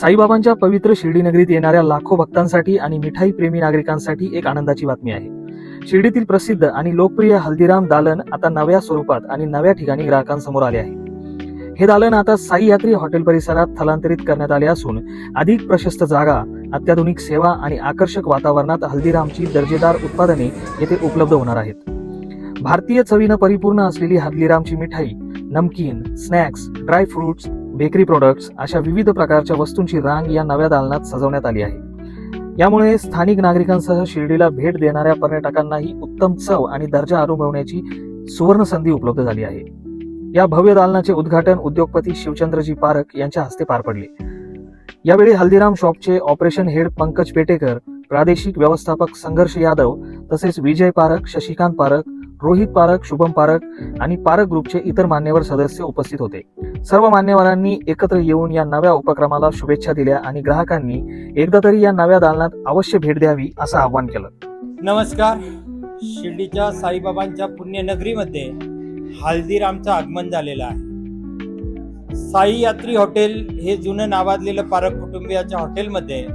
साईबाबांच्या पवित्र शिर्डी नगरीत येणाऱ्या लाखो भक्तांसाठी आणि मिठाई प्रेमी नागरिकांसाठी एक आनंदाची बातमी आहे. शिर्डीतील प्रसिद्ध आणि लोकप्रिय हल्दीराम दालन आता नव्या स्वरूपात आणि नव्या ठिकाणी ग्राहकांसमोर आले आहे. हे दालन आता साई यात्री हॉटेल परिसरात स्थलांतरित करण्यात आले असून अधिक प्रशस्त जागा अत्याधुनिक सेवा आणि आकर्षक वातावरणात हल्दीरामची दर्जेदार उत्पादने येथे उपलब्ध होणार आहेत. भारतीय चवीनं परिपूर्ण असलेली हल्दीरामची मिठाई नमकीन स्नॅक्स ड्रायफ्रुट्स बेकरी प्रोडक्ट्स अशा विविध प्रकारच्या वस्तूंची रांग या नव्या दालनात सजवण्यात आली आहे. यामुळे स्थानिक नागरिकांसह शिर्डीला भेट देणाऱ्या पर्यटकांनाही उत्तम चव आणि दर्जा अनुभवण्याची सुवर्ण संधी उपलब्ध झाली आहे. या भव्य दालनाचे उद्घाटन उद्योगपती शिवचंद्रजी पारख यांच्या हस्ते पार पडले. यावेळी हल्दीराम शॉपचे ऑपरेशन हेड पंकज पेटेकर प्रादेशिक व्यवस्थापक संघर्ष यादव तसेच विजय पारख शशिकांत पारख रोहित पारख शुभम पारख आणि पारख ग्रुपचे इतर मान्यवर सदस्य उपस्थित होते. सर्व मान्यवरांनी एकत्र येऊन या नव्या उपक्रमाला शुभेच्छा दिल्या आणि ग्राहकांनी एकदा तरी या नव्या दालनात अवश्य भेट द्यावी असं आवाहन केलं. नमस्कार. शिर्डीच्या साईबाबांच्या पुण्यनगरीमध्ये हल्दीरामचं आगमन झालेलं आहे. साई यात्री हॉटेल हे जुनं नावाजलेलं पारक कुटुंबियाच्या हॉटेलमध्ये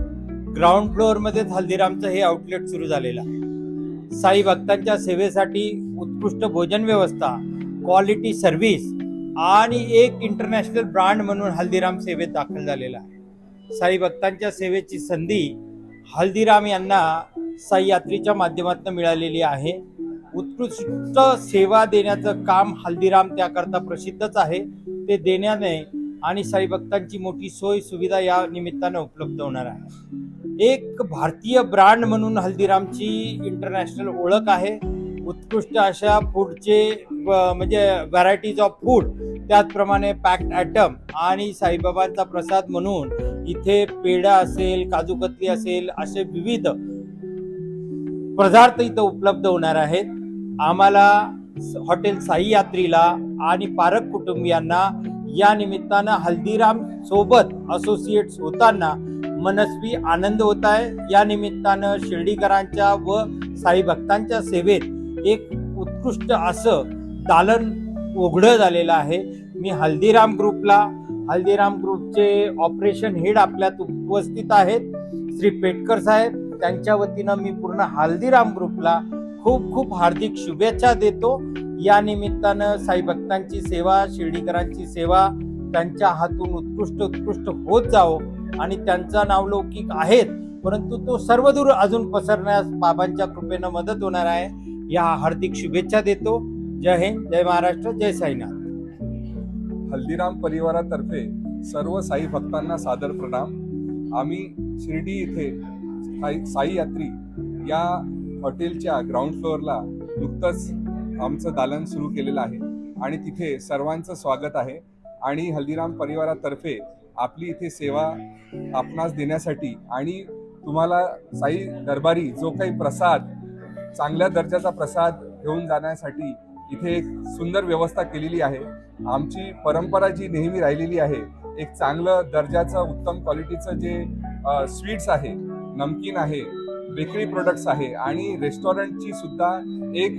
ग्राउंड फ्लोअरमध्येच हल्दीरामचं हे आउटलेट सुरू झालेलं आहे. साई भक्तांच्या सेवेसाठी उत्कृष्ट भोजन व्यवस्था क्वालिटी सर्व्हिस आणि एक इंटरनॅशनल ब्रँड म्हणून हल्दीराम सेवेत दाखल झालेला आहे. साई भक्तांच्या सेवेची संधी हल्दीराम यांना साई यात्रेच्या माध्यमातून मिळालेली आहे. उत्कृष्ट सेवा देण्याचं काम हल्दीराम त्याकरता प्रसिद्धच आहे. ते देण्याने आणि साई भक्तांची मोठी सोय सुविधा या निमित्तानं उपलब्ध होणार आहे. एक भारतीय ब्रँड म्हणून हल्दीरामची इंटरनॅशनल ओळख आहे. उत्कृष्ट अशा फूडचे म्हणजे व्हरायटीज ऑफ फूड त्याचप्रमाणे पॅक्ड ॲटम आणि साईबाबांचा प्रसाद म्हणून इथे पेढा असेल काजू कतली असेल असे विविध पदार्थ इथं उपलब्ध होणार आहेत. आम्हाला स- हॉटेल साई यात्रीला आणि पारक कुटुंबियांना या निमित्तानं हल्दीराम सोबत असोसिएट्स होताना मनस्वी आनंद होत आहे. या निमित्तानं शिर्डीकरांच्या व साई भक्तांच्या सेवेत एक उत्कृष्ट असं दालन उघडं झालेलं आहे. मी हल्दीराम ग्रुपला हल्दीराम ग्रुपचे ऑपरेशन हेड आपल्यात उपस्थित आहेत. श्री पेटकर साहेब त्यांच्या वतीनं मी पूर्ण हल्दीराम ग्रुपला खूप खूप हार्दिक शुभेच्छा देतो. या निमित्तानं साई भक्तांची सेवा शिर्डीकरांची सेवा त्यांच्या हातून उत्कृष्ट उत्कृष्ट होत जावं आणि त्यांचा नावलौकिक आहेत परंतु तो सर्वदूर अजून पसरण्यास बाबांच्या कृपेनं मदत होणार आहे. या हार्दिक शुभेच्छा देतो. जय हिंद जय महाराष्ट्र जय साईनाथ. हल्दीराम परिवारातर्फे सर्व साई भक्तांना सादर प्रणाम. आम्ही शिर्डी इथे साई साई यात्री या हॉटेलच्या ग्राउंड फ्लोअरला नुकतंच आमचं दालन सुरू केलेलं आहे. आणि तिथे सर्वांचं स्वागत आहे. आणि हल्दीराम परिवारातर्फे आपली इथे सेवा आपणास देण्यासाठी आणि तुम्हाला साई दरबारी जो काही प्रसाद चांगल्या दर्जाचा प्रसाद घेऊन जाण्यासाठी इथे एक सुंदर व्यवस्था केलेली आहे. आमची परंपरा जी नेहमी राहिलेली आहे एक चांगलं दर्जाचं उत्तम क्वालिटीचं जे स्वीट्स आहे नमकीन आहे बेकरी प्रोडक्ट्स आहे आणि रेस्टॉरंटची सुद्धा एक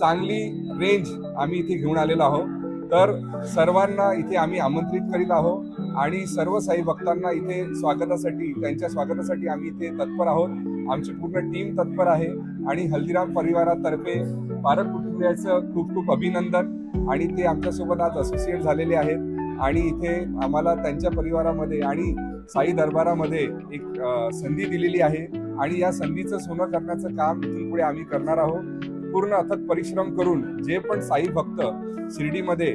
चांगली रेंज आम्ही इथे घेऊन आलेलो आहोत. तर सर्वांना इथे आम्ही आमंत्रित करीत आहोत. आणि सर्व साई भक्तांना इथे स्वागतासाठी त्यांच्या स्वागतासाठी आम्ही इथे तत्पर आहोत. आमची पूर्ण टीम तत्पर आहे आणि हल्दीराम परिवारातर्फे पारक कुटुंबियाचं खूप खूप अभिनंदन. आणि ते आमच्यासोबत आज असोसिएट झालेले आहेत. आणि इथे आम्हाला त्यांच्या परिवारामध्ये आणि साई दरबारामध्ये एक संधी दिलेली आहे. आणि या संधीचं सोनं करण्याचं काम इथून पुढे आम्ही करणार आहोत. पूर्ण अथक परिश्रम करून जे पण साई भक्त शिर्डीमध्ये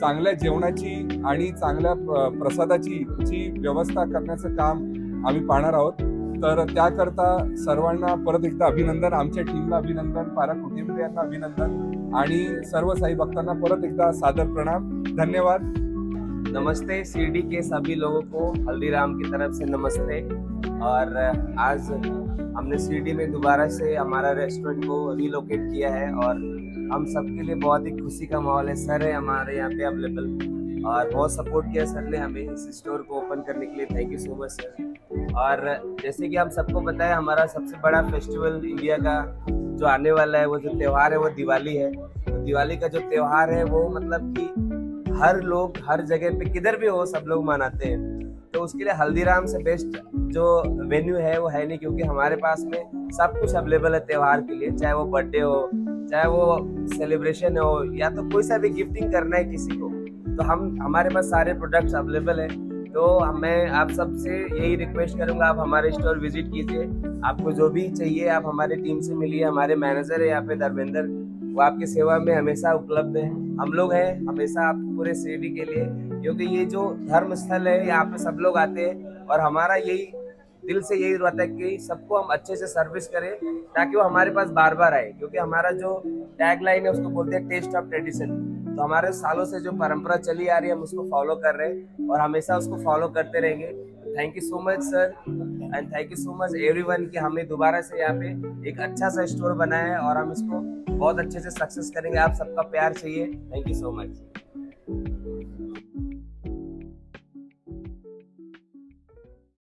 चांगल्या जेवणाची आणि चांगल्या प्रसादाची जी व्यवस्था करण्याचं काम आम्ही पाहणार आहोत. तर त्याकरता सर्वांना परत एकदा अभिनंदन आमच्या टीमला अभिनंदन पारा कुटुंबियांना अभिनंदन आणि सर्व साई भक्तांना परत एकदा सादर प्रणाम. धन्यवाद. नमस्ते सीडी के सभी लोगों को हल्दीराम की तरफ से नमस्ते. और आज हमने सीडी में दोबारा से हमारा रेस्टोरेंट को रिलोकेट किया है और हम सबके लिए बहुत ही खुशी का माहौल है। सर है हमारे यहाँ पे अवेलेबल और बहुत सपोर्ट किया सर ने हमें इस स्टोर को ओपन करने के लिए। Thank you so much sir और जैसे कि हम सबको पता है, हमारा सबसे बड़ा फेस्टिवल इंडिया का जो आने वाला है, वो जो त्यौहार है, वो दिवाली है। तो दिवाली का जो त्यौहार है, वो मतलब कि हर लोग, हर जगह पे, किधर भी हो, सब लोग मनाते हैं। तो उसके लिए हल्दीराम से बेस्ट जो वेन्यू है, वो है नहीं, क्योंकि हमारे पास में सब कुछ अवेलेबल है त्योहार के लिए, चाहे वो बर्थडे हो, चाहे वो सेलिब्रेशन हो, या तो कोई सा भी गिफ्टिंग करना है किसी को। तो हम, हमारे पास सारे प्रोडक्ट्स अवेलेबल है। तो मैं आप सबसे यही रिक्वेस्ट करूँगा, आप हमारे स्टोर विज़िट कीजिए। आपको जो भी चाहिए, आप हमारे टीम से मिलिए, हमारे मैनेजर है यहाँ पे, धर्मेंद्र। वो आपकी सेवा में हमेशा उपलब्ध है। हम लोग हैं, हमेशा आप पूरे शिरडी के लिए। क्योंकि ये जो धर्म स्थल है, यहाँ पे सब लोग आते हैं। और हमारा यही दिल से यही रहता है कि सबको हम अच्छे से सर्विस करें, ताकि वो हमारे पास बार बार आए, क्योंकि हमारा जो टैग लाइन है उसको बोलते हैं टेस्ट ऑफ़ ट्रेडिशन तो हमारे सालों से जो परंपरा चली आ रही है, हम उसको फॉलो कर रहे हैं और हमेशा उसको फॉलो करते रहेंगे। Thank you so much sir and thank you so much everyone कि हमें दोबारा से यहाँ पे एक अच्छा सा स्टोर बनाया है और हम इसको बहुत अच्छे से सक्सेस करेंगे। आप सबका प्यार चाहिए। Thank you so much